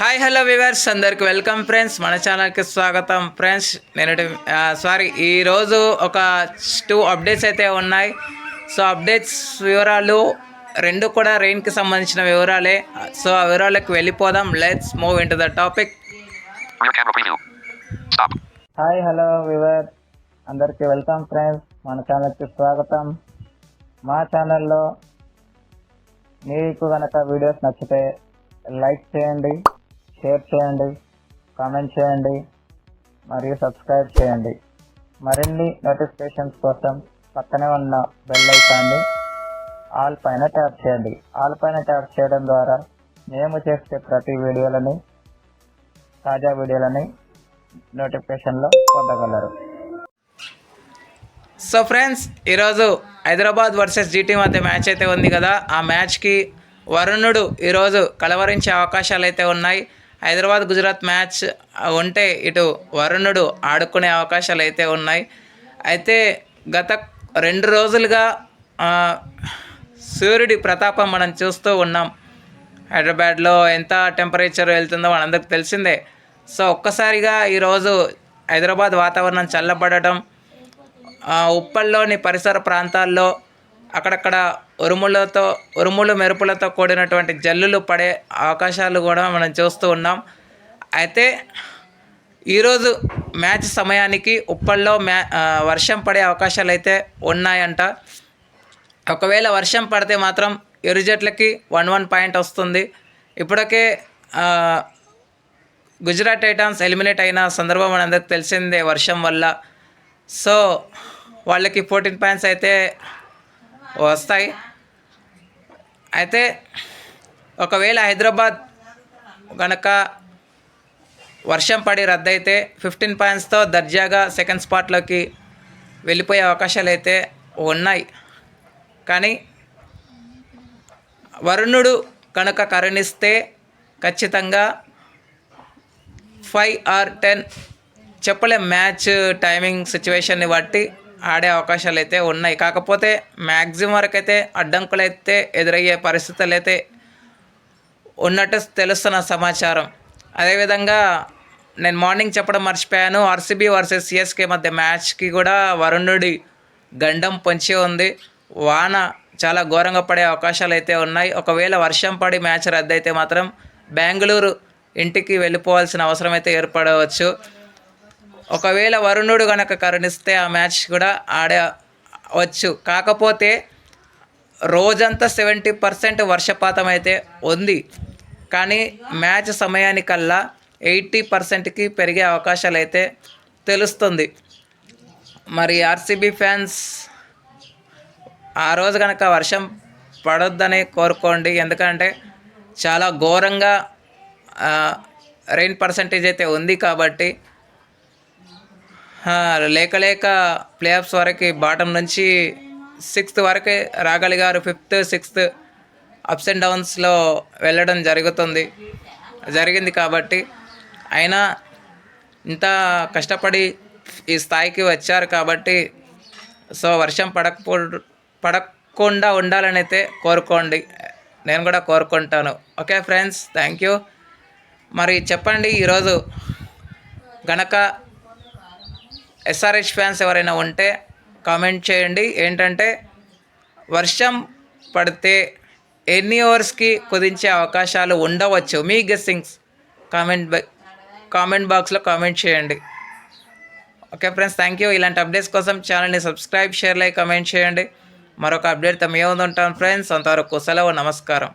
Hi hello viewers అందరికి welcome friends మన ఛానల్కి స్వాగతం ఫ్రెండ్స్ నేను సారీ ఈరోజు ఒక టూ అప్డేట్స్ అయితే ఉన్నాయి. సో అప్డేట్స్ వివరాలు రెండు కూడా రెయిన్కి సంబంధించిన వివరాలే. సో ఆ వివరాలకు వెళ్ళిపోదాం. Let's move in to the topic hi hello viewer అందరికీ వెల్కమ్ ఫ్రెండ్స్ మన ఛానల్కి స్వాగతం. మా ఛానల్లో మీకు కనుక వీడియోస్ నచ్చితే లైక్ చేయండి. షేర్ చేయండి కామెంట్ చేయండి మరియు సబ్స్క్రైబ్ చేయండి. మరిన్ని నోటిఫికేషన్స్ కోసం పక్కనే ఉన్న బెల్ ఐకాన్ని ఆల్ పైన ట్యాప్ చేయండి. ఆల్ పైన ట్యాప్ చేయడం ద్వారా మేము చేసే ప్రతి వీడియోలని తాజా వీడియోలని నోటిఫికేషన్లో పొందగలరు. సో ఫ్రెండ్స్ ఈరోజు హైదరాబాద్ వర్సెస్ జీటీ మధ్య మ్యాచ్ అయితే ఉంది కదా. ఆ మ్యాచ్కి వరుణుడు ఈరోజు కలవరించే అవకాశాలు అయితే ఉన్నాయి. హైదరాబాద్ గుజరాత్ మ్యాచ్ ఉంటే ఇటు వరుణుడు ఆడుకునే అవకాశాలు అయితే ఉన్నాయి. అయితే గత రెండు రోజులుగా సూర్యుడి ప్రతాపం మనం చూస్తూ ఉన్నాం. హైదరాబాద్లో ఎంత టెంపరేచర్ వెళ్తుందో మనందరికి తెలిసిందే. సో ఒక్కసారిగా ఈరోజు హైదరాబాద్ వాతావరణం చల్లబడటం ఉప్పల్లోని పరిసర ప్రాంతాల్లో అక్కడక్కడ ఉరుములతో ఉరుములు మెరుపులతో కూడినటువంటి జల్లులు పడే అవకాశాలు కూడా మనం చూస్తూ ఉన్నాం. అయితే ఈరోజు మ్యాచ్ సమయానికి ఉప్పల్లో మ్యా వర్షం పడే అవకాశాలు అయితే ఉన్నాయంట. ఒకవేళ వర్షం పడితే మాత్రం ఇరు జట్లకి వన్ వన్ పాయింట్ వస్తుంది. ఇప్పటికే గుజరాత్ టైటాన్స్ ఎలిమినేట్ అయిన సందర్భం మనందరికి తెలిసిందే వర్షం వల్ల. సో వాళ్ళకి ఫోర్టీన్ పాయింట్స్ అయితే వస్తాయి. అయితే ఒకవేళ హైదరాబాద్ కనుక వర్షం పడి రద్దయితే ఫిఫ్టీన్ పాయింట్స్తో దర్జాగా సెకండ్ స్పాట్లోకి వెళ్ళిపోయే అవకాశాలు అయితే ఉన్నాయి. కానీ వరుణుడు కనుక కరుణిస్తే ఖచ్చితంగా ఫైవ్ ఆర్ టెన్ చెప్పలేం మ్యాచ్ టైమింగ్ సిచ్యువేషన్ని బట్టి ఆడే అవకాశాలు అయితే ఉన్నాయి. కాకపోతే మ్యాక్సిమం వరకు అయితే అడ్డంకులు అయితే ఎదురయ్యే పరిస్థితులు అయితే ఉన్నట్టు తెలుస్తున్న సమాచారం. అదేవిధంగా నేను మార్నింగ్ చెప్పడం మర్చిపోయాను. ఆర్సీబీ వర్సెస్ సిఎస్కే మధ్య మ్యాచ్కి కూడా వరుణుడి గండం పొంచి ఉంది. వాన చాలా ఘోరంగా పడే అవకాశాలు అయితే ఉన్నాయి. ఒకవేళ వర్షం పడి మ్యాచ్ రద్దయితే మాత్రం బెంగళూరు ఇంటికి వెళ్ళిపోవాల్సిన అవసరం అయితే ఏర్పడవచ్చు. ఒకవేళ వరుణుడు కనుక కరుణిస్తే ఆ మ్యాచ్ కూడా ఆడవచ్చు కాకపోతే రోజంతా సెవెంటీ పర్సెంట్ వర్షపాతం అయితే ఉంది. కానీ మ్యాచ్ సమయానికల్లా ఎయిటీ పర్సెంట్కి పెరిగే అవకాశాలు అయితే తెలుస్తుంది. మరి ఆర్సీబీ ఫ్యాన్స్ ఆ రోజు కనుక వర్షం పడొద్దని కోరుకోండి. ఎందుకంటే చాలా ఘోరంగా రెయిన్ పర్సంటేజ్ అయితే ఉంది కాబట్టి లేక లేక ప్లే ఆఫ్స్ వరకు బాటం నుంచి సిక్స్త్ వరకే రాగలిగారు ఫిఫ్త్ సిక్స్త్ అప్స్ అండ్ డౌన్స్లో వెళ్ళడం జరుగుతుంది. జరిగింది కాబట్టి అయినా ఇంత కష్టపడి ఈ స్థాయికి వచ్చారు కాబట్టి సో వర్షం పడకపో పడకుండా ఉండాలని అయితే కోరుకోండి. నేను కూడా కోరుకుంటాను. ఓకే ఫ్రెండ్స్ థ్యాంక్ యూ మరి చెప్పండి ఈరోజు గనక ఎస్ఆర్హెచ్ ఫ్యాన్స్ ఎవరైనా ఉంటే కామెంట్ చేయండి. ఏంటంటే వర్షం పడితే ఎన్ని ఓవర్స్కి కుదించే అవకాశాలు ఉండవచ్చు? మీ గెస్సింగ్స్ కామెంట్ కామెంట్ బాక్స్లో కామెంట్ చేయండి. ఓకే ఫ్రెండ్స్ థ్యాంక్ యూ ఇలాంటి అప్డేట్స్ కోసం ఛానల్ని సబ్స్క్రైబ్ షేర్ లైక్ కామెంట్ చేయండి. మరొక అప్డేట్తో మేము ఉంటాం ఫ్రెండ్స్ అంతవరకు సెలవు నమస్కారం.